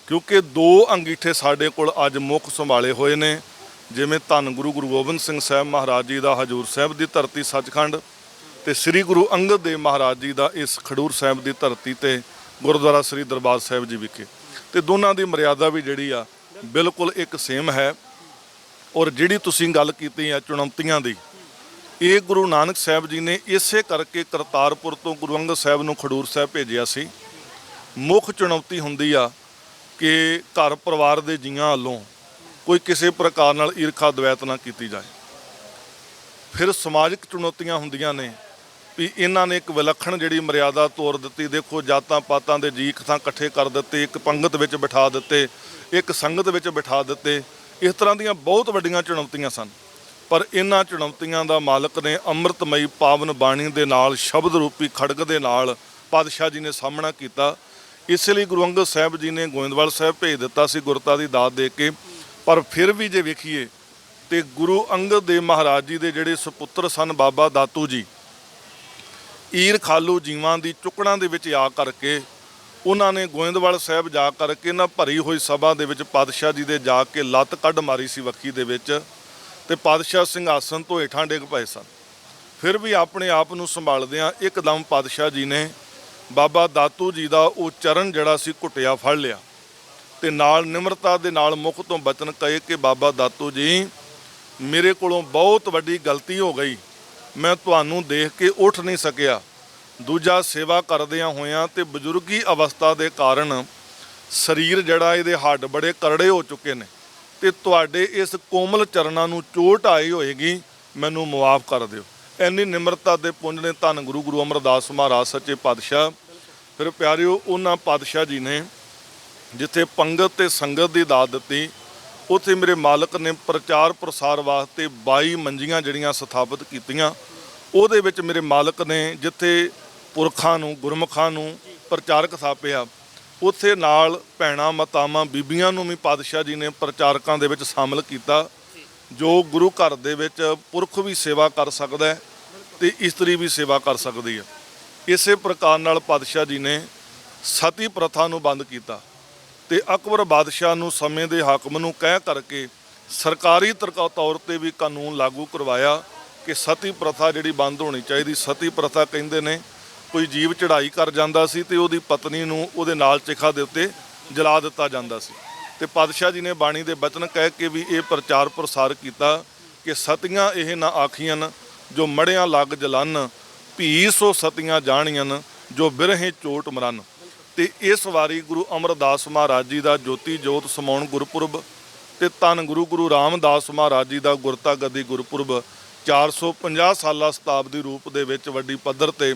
ਕਿਉਂਕਿ ਦੋ ਅੰਗੀਠੇ ਸਾਡੇ ਕੋਲ ਅੱਜ ਮੁੱਖ ਸੰਭਾਲੇ ਹੋਏ ਨੇ, ਜਿਵੇਂ ਧੰਨ ਗੁਰੂ ਗੁਰੂ ਗੋਬਿੰਦ ਸਿੰਘ ਸਾਹਿਬ ਮਹਾਰਾਜ ਜੀ ਦਾ ਹਜੂਰ ਸਾਹਿਬ ਦੀ ਧਰਤੀ ਸੱਚਖੰਡ ਤੇ ਸ੍ਰੀ ਗੁਰੂ ਅੰਗਦ ਦੇਵ ਮਹਾਰਾਜ ਜੀ ਦਾ ਇਸ ਖਡੂਰ ਸਾਹਿਬ ਦੀ ਧਰਤੀ ਤੇ ਗੁਰਦੁਆਰਾ ਸ੍ਰੀ ਦਰਬਾਰ ਸਾਹਿਬ ਜੀ ਵਿਖੇ। ਤੇ ਦੋਨਾਂ ਦੀ ਮਰਿਆਦਾ ਵੀ ਜਿਹੜੀ ਆ, ਬਿਲਕੁਲ ਇੱਕ ਸੇਮ ਹੈ। ਔਰ ਜਿਹੜੀ ਤੁਸੀਂ ਗੱਲ ਕੀਤੀ ਆ ਚੁਣੌਤੀਆਂ ਦੀ, ਇਹ ਗੁਰੂ ਨਾਨਕ ਸਾਹਿਬ ਜੀ ਨੇ ਇਸੇ ਕਰਕੇ ਕਰਤਾਰਪੁਰ ਤੋਂ ਗੁਰੂ ਅੰਗਦ ਸਾਹਿਬ ਨੂੰ ਖਡੂਰ ਸਾਹਿਬ ਭੇਜਿਆ ਸੀ ਮੁੱਖ ਚੁਣੌਤੀ ਹੁੰਦੀ ਆ ਕਿ ਘਰ ਪਰਿਵਾਰ ਦੇ ਜੀਆਂ ਵੱਲੋਂ ਕੋਈ ਕਿਸੇ ਪ੍ਰਕਾਰ ਨਾਲ ਈਰਖਾ ਦਵੈਤ ਨਾ ਕੀਤੀ ਜਾਏ। ਫਿਰ ਸਮਾਜਿਕ ਚੁਣੌਤੀਆਂ ਹੁੰਦੀਆਂ ਨੇ ਵੀ ਇਹਨਾਂ ਨੇ ਇੱਕ ਵਿਲੱਖਣ ਜਿਹੜੀ ਮਰਿਆਦਾ ਤੋਰ ਦਿੱਤੀ, ਦੇਖੋ ਜਾਤਾਂ ਪਾਤਾਂ ਦੇ ਜੀਖ ਇੱਕ ਥਾਂ ਇਕੱਠੇ ਕਰ ਦਿੱਤੇ, ਇੱਕ ਪੰਗਤ ਵਿੱਚ ਬਿਠਾ ਦਿੱਤੇ, ਇੱਕ ਸੰਗਤ ਵਿੱਚ ਬਿਠਾ ਦਿੱਤੇ, ਇਸ ਤਰ੍ਹਾਂ ਦੀਆਂ ਬਹੁਤ ਵੱਡੀਆਂ ਚੁਣੌਤੀਆਂ ਸਨ। ਪਰ ਇਹਨਾਂ ਚੁਣੌਤੀਆਂ ਦਾ ਮਾਲਕ ਨੇ ਅੰਮ੍ਰਿਤਮਈ ਪਾਵਨ ਬਾਣੀ ਦੇ ਨਾਲ, ਸ਼ਬਦ ਰੂਪੀ ਖੜਗ ਦੇ ਨਾਲ ਪਾਤਸ਼ਾਹ ਜੀ ਨੇ ਸਾਹਮਣਾ ਕੀਤਾ ਇਸ ਲਈ ਗੁਰੂ ਅੰਗਦ ਸਾਹਿਬ ਜੀ ਨੇ ਗੋਇੰਦਵਾਲ ਸਾਹਿਬ ਭੇਜ ਦਿੱਤਾ ਸੀ ਗੁਰਤਾ ਦੀ ਦਾਤ ਦੇ ਕੇ। ਪਰ ਫਿਰ ਵੀ ਜੇ ਵੇਖੀਏ ਤੇ ਗੁਰੂ ਅੰਗਦ ਦੇਵ ਮਹਾਰਾਜ ਜੀ ਦੇ ਜਿਹੜੇ ਸੁਪੁੱਤਰ ਸਨ ਬਾਬਾ ਦਾਤੂ ਜੀ, ਈਰ ਖਾਲੂ ਜੀਵਾਂ ਦੀ ਚੁੱਕਣਾ ਦੇ ਵਿੱਚ ਆ ਕਰਕੇ ਉਹਨਾਂ ਨੇ ਗੋਇੰਦਵਾਲ ਸਾਹਿਬ ਜਾ ਕਰਕੇ ਨਾ ਭਰੀ ਹੋਈ ਸਭਾ ਦੇ ਵਿੱਚ ਪਾਤਸ਼ਾਹ ਜੀ ਦੇ ਜਾ ਕੇ ਲੱਤ ਕੱਢ ਮਾਰੀ ਸੀ ਵੱਖੀ ਦੇ ਵਿੱਚ ਤੇ ਪਾਤਸ਼ਾਹ ਸਿੰਘਾਸਨ ਤੋਂ ਹੇਠਾਂ ਡਿੱਗ ਪਏ ਸਨ। ਫਿਰ ਵੀ ਆਪਣੇ ਆਪ ਨੂੰ ਸੰਭਾਲਦਿਆਂ ਇੱਕਦਮ ਪਾਤਸ਼ਾਹ ਜੀ ਨੇ ਬਾਬਾ ਦਾਤੂ ਜੀ ਦਾ ਉਹ ਚਰਨ ਜਿਹੜਾ ਸੀ ਘੁੱਟਿਆ ਫੜ ਲਿਆ ਤੇ ਨਾਲ ਨਿਮਰਤਾ ਦੇ ਨਾਲ ਮੁਖ ਤੋਂ ਬਚਨ ਕਹੇ ਕਿ ਬਾਬਾ ਦਾਤੂ ਜੀ, ਮੇਰੇ ਕੋਲੋਂ ਬਹੁਤ ਵੱਡੀ ਗਲਤੀ ਹੋ ਗਈ। ਮੈਂ ਤੁਹਾਨੂੰ ਦੇਖ ਕੇ ਉੱਠ ਨਹੀਂ ਸਕਿਆ। ਦੂਜਾ ਸੇਵਾ ਕਰਦਿਆਂ ਹੋਇਆਂ ਤੇ ਬਜ਼ੁਰਗੀ ਅਵਸਥਾ ਦੇ ਕਾਰਨ ਸਰੀਰ ਜਿਹੜਾ ਇਹਦੇ ਹੱਡ ਬੜੇ ਕਰੜੇ ਹੋ ਚੁੱਕੇ ਨੇ ਤੇ ਤੁਹਾਡੇ ਇਸ ਕੋਮਲ ਚਰਨਾਂ ਨੂੰ ਚੋਟ ਆਈ ਹੋਏਗੀ, ਮੈਨੂੰ ਮੁਆਫ ਕਰ ਦਿਓ। ਇੰਨੀ ਨਿਮਰਤਾ ਦੇ ਪੁੰਜ ਨੇ ਧੰਨ ਗੁਰੂ ਗੁਰੂ ਅਮਰਦਾਸ ਮਹਾਰਾਜ, ਸੱਚੇ ਪਾਤਸ਼ਾਹ। ਫਿਰ ਪਿਆਰਿਓ, ਉਹਨਾਂ ਪਾਤਸ਼ਾਹ ਜੀ ਨੇ ਜਿੱਥੇ ਪੰਗਤ ਤੇ ਸੰਗਤ ਦੀ ਦਾਤ ਦਿੱਤੀ, ਉੱਥੇ ਮੇਰੇ ਮਾਲਕ ਨੇ ਪ੍ਰਚਾਰ ਪ੍ਰਸਾਰ ਵਾਸਤੇ 22 ਮੰਜੀਆਂ ਜਿਹੜੀਆਂ ਸਥਾਪਿਤ ਕੀਤੀਆਂ। ਉਹਦੇ ਵਿੱਚ ਮੇਰੇ ਮਾਲਕ ਨੇ ਜਿੱਥੇ ਪੁਰਖਾਂ ਨੂੰ, ਗੁਰਮੁਖਾਂ ਨੂੰ ਪ੍ਰਚਾਰਕ ਥਾਪਿਆ, ਉੱਥੇ ਨਾਲ ਭੈਣਾਂ, ਮਾਤਾਵਾਂ, ਬੀਬੀਆਂ ਨੂੰ ਵੀ ਪਾਤਸ਼ਾਹ ਜੀ ਨੇ ਪ੍ਰਚਾਰਕਾਂ ਦੇ ਵਿੱਚ ਸ਼ਾਮਲ ਕੀਤਾ, ਜੋ ਗੁਰੂ ਘਰ ਦੇ ਵਿੱਚ ਪੁਰਖ ਵੀ ਸੇਵਾ ਕਰ ਸਕਦਾ ਹੈ ਤੇ ਇਸਤਰੀ ਵੀ ਸੇਵਾ ਕਰ ਸਕਦੀ ਹੈ। ਇਸੇ ਪ੍ਰਕਾਰ ਨਾਲ ਪਾਤਸ਼ਾਹ ਜੀ ਨੇ ਸਤੀ ਪ੍ਰਥਾ ਨੂੰ ਬੰਦ ਕੀਤਾ ਤੇ ਅਕਬਰ ਬਾਦਸ਼ਾਹ ਨੂੰ ਸਮੇਂ ਦੇ ਹਾਕਮ ਨੂੰ ਕਹਿ ਕਰਕੇ ਸਰਕਾਰੀ ਤਰਕਾ ਤੌਰ ਤੇ ਵੀ ਕਾਨੂੰਨ ਲਾਗੂ ਕਰਵਾਇਆ ਕਿ ਸਤੀ ਪ੍ਰਥਾ ਜਿਹੜੀ ਬੰਦ ਹੋਣੀ ਚਾਹੀਦੀ, ਸਤੀ ਪ੍ਰਥਾ ਕਹਿੰਦੇ ਨੇ, ਕੋਈ ਜੀਵ ਚੜ੍ਹਾਈ ਕਰ ਜਾਂਦਾ ਸੀ ਤੇ ਉਹਦੀ ਪਤਨੀ ਨੂੰ ਉਹਦੇ ਨਾਲ ਚਿਖਾ ਦੇ ਉੱਤੇ ਜਲਾ ਦਿੱਤਾ ਜਾਂਦਾ ਸੀ। ਤੇ ਪਾਤਸ਼ਾਹ ਜੀ ਨੇ ਬਾਣੀ ਦੇ ਬਚਨ ਕਹਿ ਕੇ ਵੀ ਇਹ ਪ੍ਰਚਾਰ ਪ੍ਰਸਾਰ ਕੀਤਾ ਕਿ ਸਤੀਆਂ ਇਹ ਨਾ ਆਖੀਆਂ ਜੋ ਮੜਿਆਂ ਲੱਗ ਜਲਨ ਭੀ ਸੋ ਸਤੀਆਂ ਜਾਣੀਆਂ ਜੋ ਬਿਰਹੇ ਚੋਟ ਮਰਨ। ਤੇ ਇਸ ਵਾਰੀ ਗੁਰੂ ਅਮਰਦਾਸ ਮਹਾਰਾਜ ਜੀ ਦਾ ਜੋਤੀ ਜੋਤ ਸਮਾਉਣ ਗੁਰਪੁਰਬ, ਤੇ ਧੰਨ ਗੁਰੂ ਗੁਰੂ ਰਾਮਦਾਸ ਮਹਾਰਾਜ ਜੀ ਦਾ ਗੁਰਤਾ ਗੱਦੀ ਗੁਰਪੁਰਬ 450 ਸਾਲਾ ਸ਼ਤਾਬਦੀ ਰੂਪ ਦੇ ਵਿੱਚ ਵੱਡੀ ਪੱਧਰ ਤੇ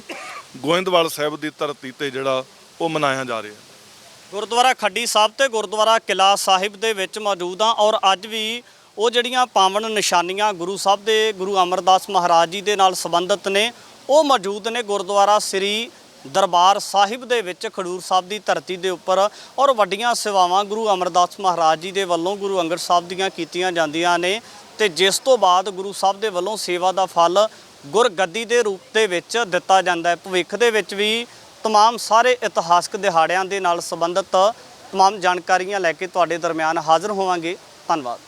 ਗੋਇੰਦਵਾਲ ਸਾਹਿਬ ਦੀ ਧਰਤੀ ਤੇ ਜਿਹੜਾ ਉਹ ਮਨਾਇਆ ਜਾ ਰਿਹਾ। ਗੁਰਦੁਆਰਾ ਖੱਡੀ ਸਾਹਿਬ ਤੇ ਗੁਰਦੁਆਰਾ ਕਿਲਾ ਸਾਹਿਬ ਦੇ ਵਿੱਚ ਮੌਜੂਦ ਹਾਂ ਔਰ ਅੱਜ ਵੀ ਉਹ ਜਿਹੜੀਆਂ ਪਾਵਨ ਨਿਸ਼ਾਨੀਆਂ ਗੁਰੂ ਸਾਹਿਬ ਦੇ ਗੁਰੂ ਅਮਰਦਾਸ ਮਹਾਰਾਜ ਜੀ ਦੇ ਨਾਲ ਸੰਬੰਧਿਤ ਨੇ ਉਹ ਮੌਜੂਦ ਨੇ ਗੁਰਦੁਆਰਾ ਸ੍ਰੀ ਦਰਬਾਰ ਸਾਹਿਬ ਦੇ ਵਿੱਚ ਖਡੂਰ ਸਾਹਿਬ ਦੀ ਧਰਤੀ ਦੇ ਉੱਪਰ ਔਰ ਵੱਡੀਆਂ ਸੇਵਾਵਾਂ ਗੁਰੂ ਅਮਰਦਾਸ ਮਹਾਰਾਜ ਜੀ ਦੇ ਵੱਲੋਂ ਗੁਰੂ ਅੰਗਦ ਸਾਹਿਬ ਦੀਆਂ ਕੀਤੀਆਂ ਜਾਂਦੀਆਂ ਨੇ ਤੇ ਜਿਸ ਤੋਂ ਬਾਅਦ ਗੁਰੂ ਸਾਹਿਬ ਦੇ ਵੱਲੋਂ ਸੇਵਾ ਦਾ ਫਲ ਗੁਰਗੱਦੀ ਦੇ ਰੂਪ ਦੇ ਵਿੱਚ ਦਿੱਤਾ ਜਾਂਦਾ ਹੈ। ਭਵਿੱਖ ਦੇ ਵਿੱਚ ਵੀ ਤਮਾਮ ਸਾਰੇ ਇਤਿਹਾਸਕ ਦਿਹਾੜਿਆਂ ਦੇ ਨਾਲ ਸੰਬੰਧਿਤ ਤਮਾਮ ਜਾਣਕਾਰੀਆਂ ਲੈ ਕੇ ਤੁਹਾਡੇ ਦਰਮਿਆਨ ਹਾਜ਼ਰ ਹੋਵਾਂਗੇ। ਧੰਨਵਾਦ।